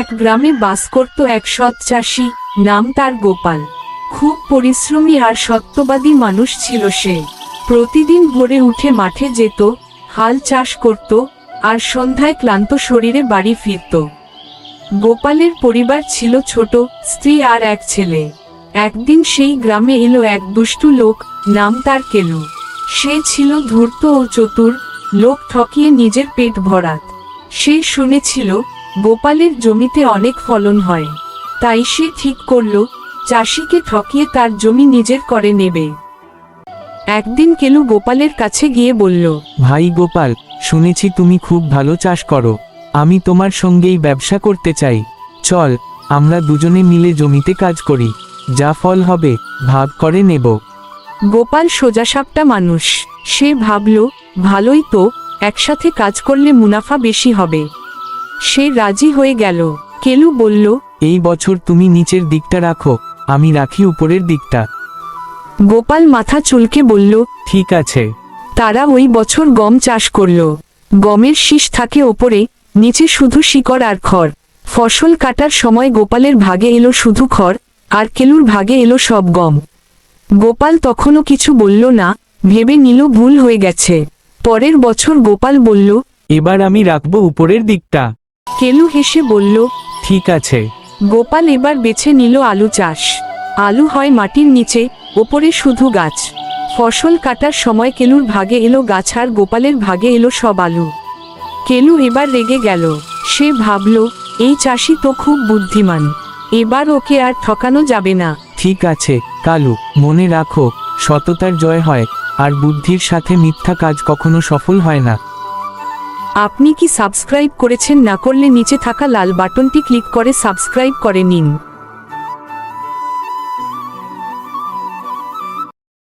এক গ্রামে বাস করত এক সৎ চাষি, নাম তার গোপাল। খুব পরিশ্রমী আর সত্যবাদী মানুষ ছিল সে। প্রতিদিন ভোরে উঠে মাঠে যেত, হাল চাষ করত, আর সন্ধ্যায় ক্লান্ত শরীরে বাড়ি ফিরত। গোপালের পরিবার ছিল ছোট, স্ত্রী আর এক ছেলে। একদিন সেই গ্রামে এলো এক দুষ্টু লোক, নাম তার কেলু। সে ছিল ধূর্ত ও চতুর, লোক ঠকিয়ে নিজের পেট ভরাত। সে শুনেছিল গোপালের জমিতে অনেক ফলন হয়। তাই সে ঠিক করল চাষিকে ঠকিয়ে তার জমি নিজের করে নেবে। একদিন কেলু গোপালের কাছে গিয়ে বলল ভাই গোপাল শুনেছি তুমি খুব ভালো চাষ করো। আমি তোমার সঙ্গেই ব্যবসা করতে চাই। চল আমরা দুজনে মিলে জমিতে কাজ করি। যা ফল হবে ভাগ করে নেব। গোপাল সোজাসাপটা মানুষ। সে ভাবল ভালোই তো একসাথে কাজ করলে মুনাফা বেশি হবে। সে রাজি হয়ে গেল। কেলু বলল এই বছর তুমি নিচের দিকটা রাখো আমি রাখি উপরের দিকটা। গোপাল মাথা চুলকে বলল ঠিক আছে। তারা ওই বছর গম চাষ করল। গমের শীষ থাকে ওপরে নিচে শুধু শিকড় আর খড়। ফসল কাটার সময় গোপালের ভাগে এলো শুধু খড় আর কেলুর ভাগে এলো সব গম। গোপাল তখনও কিছু বলল না ভেবে নিল ভুল হয়ে গেছে। পরের বছর গোপাল বলল এবার আমি রাখব উপরের দিকটা। কেলু হেসে বলল ঠিক আছে। গোপাল এবার বেছে নিল আলু চাষ। আলু হয় মাটির নিচে ওপরে শুধু গাছ। ফসল কাটার সময় কেলুর ভাগে এলো গাছ আর গোপালের ভাগে এলো সব আলু। কেলু এবার রেগে গেল। সে ভাবল এই চাষি তো খুব বুদ্ধিমান। এবার ওকে আর ঠকানো যাবে না। ঠিক আছে কালু মনে রাখো সততার জয় হয় আর বুদ্ধির সাথে মিথ্যা কাজ কখনো সফল হয় না। আপনি কি সাবস্ক্রাইব করেছেন না করলে নিচে থাকা লাল বাটনটি ক্লিক করে সাবস্ক্রাইব করে নিন।